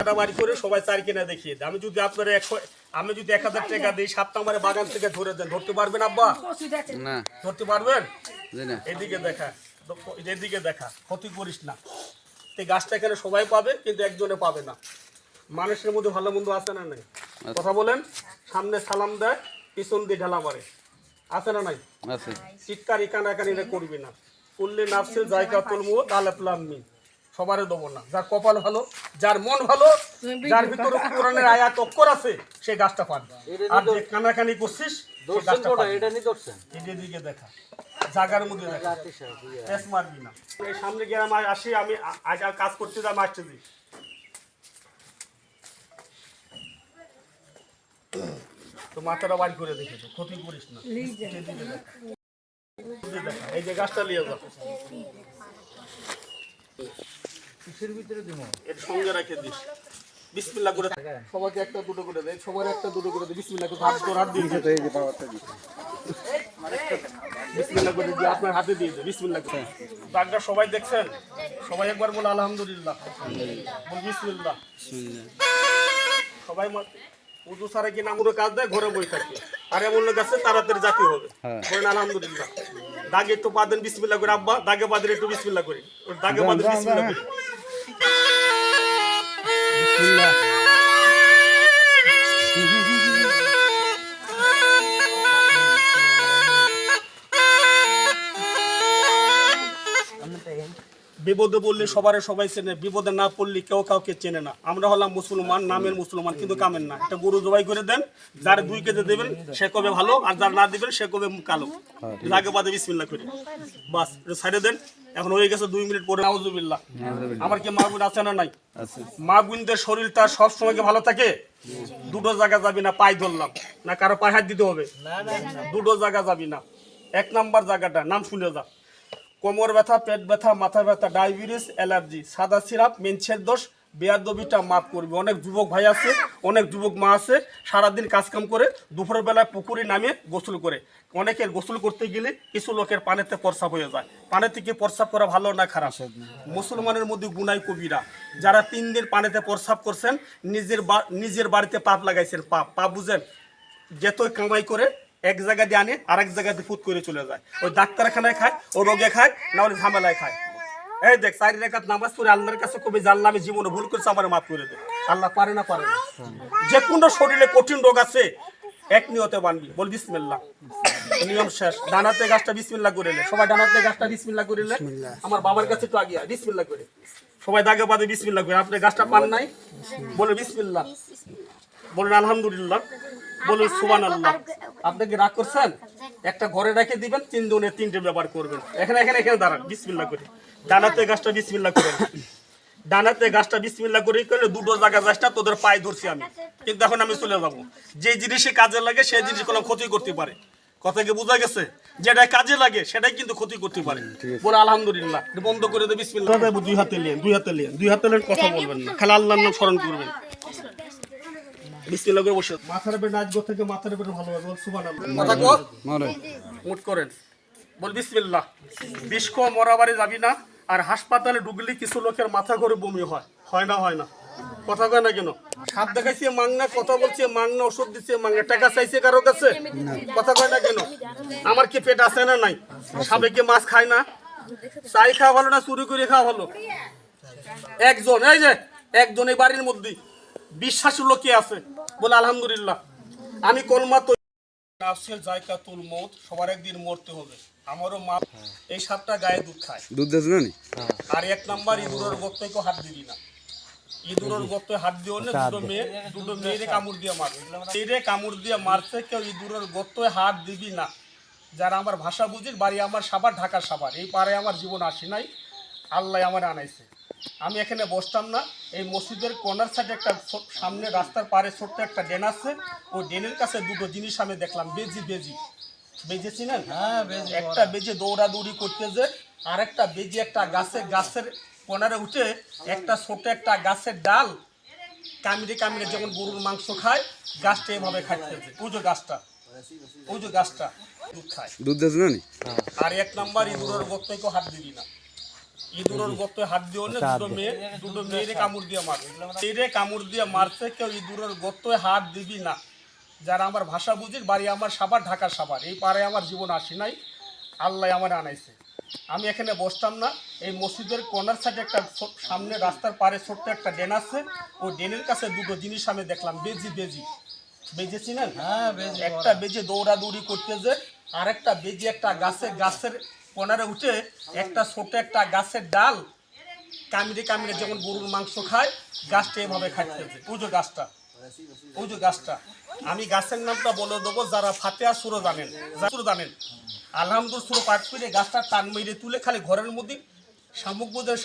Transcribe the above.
টাকা বাড়ি করে সবাই চার কিনা দেখিয়ে আমি যদি আপনার একশো আমি যদি এক হাজার টাকা দিই সাতটা আমার বাগান থেকে ধরে দেন। ধরতে পারবেন আব্বা? না। ধরতে পারবেন? এদিকে দেখা। এদিকে দেখা। ক্ষতি করিস না। এই গাছটা এখানে সবাই পাবে কিন্তু একজনে পাবে না। মানুষের মধ্যে ভালো মন্দ আছে না নাই? কথা বলেন। সামনে সালাম দেয় পিছন দিয়ে ঢালা মারে। আছে না নাই? আছে। চিৎকারি কানাকানিরা করবি না। করলে নাফসে জায়গা তুলমু তাহলে প্লামনি সবারে দেবো না। যার কপাল ভালো যার মন ভালো যার ভিতরে কোরআনের আয়াত অক্ষর আছে সে গাছটা পাবে আর যে কানাকানি করছিস সে গাছটা পাবি না। এদিকে দিকে দেখা। জাগার মধ্যে দেখা। মারবি না। সামনে গিয়ে আমার আসি আমি আজ আর কাজ করতে যাই আমি আসতে দিই তো মাথাটা বাড়ি করে দেখেছ ক্ষতি করিস না। এই যে। গাছটা নিয়ে যাও এর সঙ্গে রেখে দিস। বিসমিল্লাহ করে সবাইকে একটা দুটো করে দে সবার একটা দুটো করে দে। বিসমিল্লাহ করে হাত তোর হাত দিয়ে দে। বিসমিল্লাহ করে দিয়ে আপনার হাতে দিয়ে দে। বিসমিল্লাহ করে দাগটা সবাই দেখছেন? সবাই একবার বলে আলহামদুলিল্লাহ। বল বিসমিল্লাহ। সবাই উদু সারা কি নামুরে কাজ দেয়? ঘরে বই থাকে। আর এমন লোক আছে তাড়াতাড়ি জাতি হবে। বলেন আলহামদুলিল্লাহ। দাগে একটু পাদেন বিসমিল্লা বিসমিল্লাহ করে আব্বা। দাগে পা দেন একটু বিসমিল্লা করে। দাগে দাগে বিসমিল্লা দেন বিসমিল্লাহ। বিপদে বললে সবারে সবাই চেনে বিপদে না পড়লে কেউ কাউকে চেনে না। আমরা হলাম মুসলমান নামের মুসলমান কিন্তু কামের না। একটা গরু জবাই করে দেন যার দুই কেজি দেবেন সে কবে ভালো আর যার না দেবেন সে কবে কালো। লাগে বাদে বিসমিল্লাহ করে। বাস এটা সাইডে দেন। এখন হয়ে গেছে দুই মিনিট পরে নাউজুবিল্লাহ। আমার কি মা বোন আছে না নাই? মা বোনদের শরীরটা সব সময় কি ভালো থাকে? দুটো জায়গা যাবি না পায়ে ধরলাম। না কারও পায়ে হাত দিতে হবে? দুটো জায়গা যাবি না। এক নাম্বার জায়গাটা নাম শুনে যা। কোমর ব্যথা, পেট ব্যথা, মাথা ব্যথা, ডায়াবেটিস, অ্যালার্জি, সাদা সিরাপ, মেনছের দোষ, বেয়াদবিটা মাফ করবে। অনেক যুবক ভাই আছে, অনেক যুবক মা আছে, সারাদিন কাজকাম করে দুপুরের বেলায় পুকুরে নামে গোসল করে। অনেকের গোসল করতে গেলে কিছু লোকের পানিতে প্রস্রাব হয়ে যায়। পানি থেকে প্রস্রাব করা ভালো না খারাপ? মুসলমানের মধ্যে গুনাই কবিরা। যারা তিন দিন পানিতে প্রস্রাব করছেন, নিজের নিজের বাড়িতে পাপ লাগাইছেন। পাপ পাপ বুঝেন, যেতই কামাই করে এক জায়গা দিয়ে আনে আরেক জায়গা দিয়ে ফুট করে চলে যায়। ওই ডাক্তারখানায় খায় ও রোগে খায় না হলে ঝামেলায় খায়। এই দেখ চারি রেখাত নামাজ পড়ে আল্লাহর কাছে কবি জানলাম আমি জীবনে ভুল করছে আমার মাফ করে দে। আল্লাহ পারে না পারে না। যে কোনো শরীরে কঠিন রোগ আছে এক নিয়তে বানবি। বল বিসমিল্লাহ। নিয়ম শেষ। ডানাতে গাছটা বিসমিল্লাহ করে নে। সবাই ডানাতে গাছটা বিসমিল্লাহ করে নে। আমার বাবার কাছে একটু আগিয়া বিসমিল্লাহ করে। সবাই দাগে বাদে বিসমিল্লাহ করে। আপনি গাছটা পান নাই? বলে বিসমিল্লাহ। বলেন আলহামদুলিল্লাহ। বলুন সুবান আল্লাহ আপনি কি রাগ করছেন? একটা ঘরে রেখে দিবেন তিন দিনে তিনটে ব্যবহার করবেন। এখানে এখানে এখানে দাঁড়ান বিসমিল্লাহ করে। ডানাতে গাছটা বিসমিল্লাহ করেন ডানাতে গাছটা বিসমিল্লাহ করে করে দুটো জায়গা গাছটা তোদের পায়ে ধরছি আমি। কিন্তু এখন আমি চলে যাব। যে জিনিসে কাজে লাগে সেই জিনিস কোনো ক্ষতি করতে পারে। কথা কি বোঝা গেছে? যেটা কাজে লাগে সেটাই কিন্তু ক্ষতি করতে পারে। বলে আলহামদুলিল্লাহ। বন্ধ করে দে বিসমিল্লাহ। দুই হাতে নিয়ে দুই হাতে নিয়ে। দুই হাতে নিয়ে কথা বলবেন না। খালি আল্লাহর নাম স্মরণ করবেন। বিসমিল্লাহ করে বসে মাথার উপরে নাচ থেকে মাথার উপরে ভালো হবে সুবহানাল্লাহ। কথা কো মুট করেন। বল বিসমিল্লাহ। বিষ কো মরাবারে যাবি না আর হাসপাতালে ঢুকলে কিছু লোকের মাথা ঘুরে বমি হয়। হয় না হয় না। কথা কয় না কেন? সাপ দেখাইছে মাংনা কথা বলছে মাংনা ওষুধ দিচ্ছে মাংনা টাকা চাইছে কারও কাছে? কথা কয় না কেন? আমার কি পেট আছে না নাই? সাপে কি মাছ খায় না? চাই খাওয়া ভালো না চুরি করে খাওয়া ভালো? একজন এই যে একজন এই বাড়ির মধ্যে বিশ্বাসী লোকে আছে। বলে আলহামদুলিল্লাহ। আমি কলমা তো নাফসের জায়কাতুল মৌত সবার একদিন মরতে হবে। আমারও মা এই সাতটা গায়ে দুধ খায়। দুধ দেছ না আর এক নাম্বার ইঁদুরের গর্তয় কেউ হাত দিবি না। ইঁদুরের গর্তয় হাত দিও না দুটো মেয়ে দুটো মেয়েরে কামড় দিয়ে মারবে মেয়েরে কামড় দিয়ে মারছে কেউ ইঁদুরের গর্তয় হাত দিবি না। যারা আমার ভাষা বুঝিস বাড়ি আমার সাবার ঢাকার সাবার এই পারে আমার জীবন আসি নাই। আল্লাহ আমার আনাইছে। আমি এখানে বসতাম না। এই মসজিদের কর্নার সাইডে একটা সামনে রাস্তার পারে ছোট্ট একটা ড্রেন আছে। ওই ড্রেনের কাছে দুটো জিনিস আমি দেখলাম বেজি বেজি। বেজে চিনেন? একটা বেজে দৌড়াদৌড়ি করতেছে আর একটা বেজে একটা গাছের গাছের কোনারে উঠে একটা ছোট একটা গাছের ডাল কামড়ে কামড়ে যেমন গরুর মাংস খায় গাছটা এভাবে খাইতেছে ওই যে গাছটা। ওই যে গাছটা। দুধ খায়। দুধ আর এক নাম্বার ইঁদুরের কেউ হাত দিবি না। ইঁদুরের গর্তয় হাত দিও না দুটো মেয়ে দুটো মেয়েরে কামড় দিয়ে মারছে মেয়েরে কামড় দিয়ে মারছে কেউ ইঁদুরের গর্তয় হাত দিবি না। যারা আমার ভাষা বুঝিস বাড়ি আমার সাবার ঢাকার সাবার এই পারে আমার জীবন আসি নাই আল্লাহ আমার আনাইছে। আমি এখানে বসতাম না এই মসজিদের কর্নার সাইডে একটা সামনে রাস্তার পারে ছোট্ট একটা ড্রেন আছে। ওই ড্রেনের কাছে দুটো জিনিস আমি দেখলাম বেজি বেজি। বেজে চিনেন একটা বেজে দৌড়াদৌড়ি করতেছে আর একটা বেজে একটা গাছের গাছের কোনারে উঠে একটা ছোট একটা গাছের ডাল কামিরে কামিরে যেমন গরুর মাংস খায়, গাছটা এভাবে খাইতেছে ওই যে গাছটা? ওই যে গাছটা? আমি গাছের নামটা বলে দেবো, যারা ফাতেহা সুরো জানেন। সুরো জানেন। আলহামদুল সুরো পাঠ করে গাছটা টান মেরে তুলে খালি ঘরের মধ্যে শামুক বোধের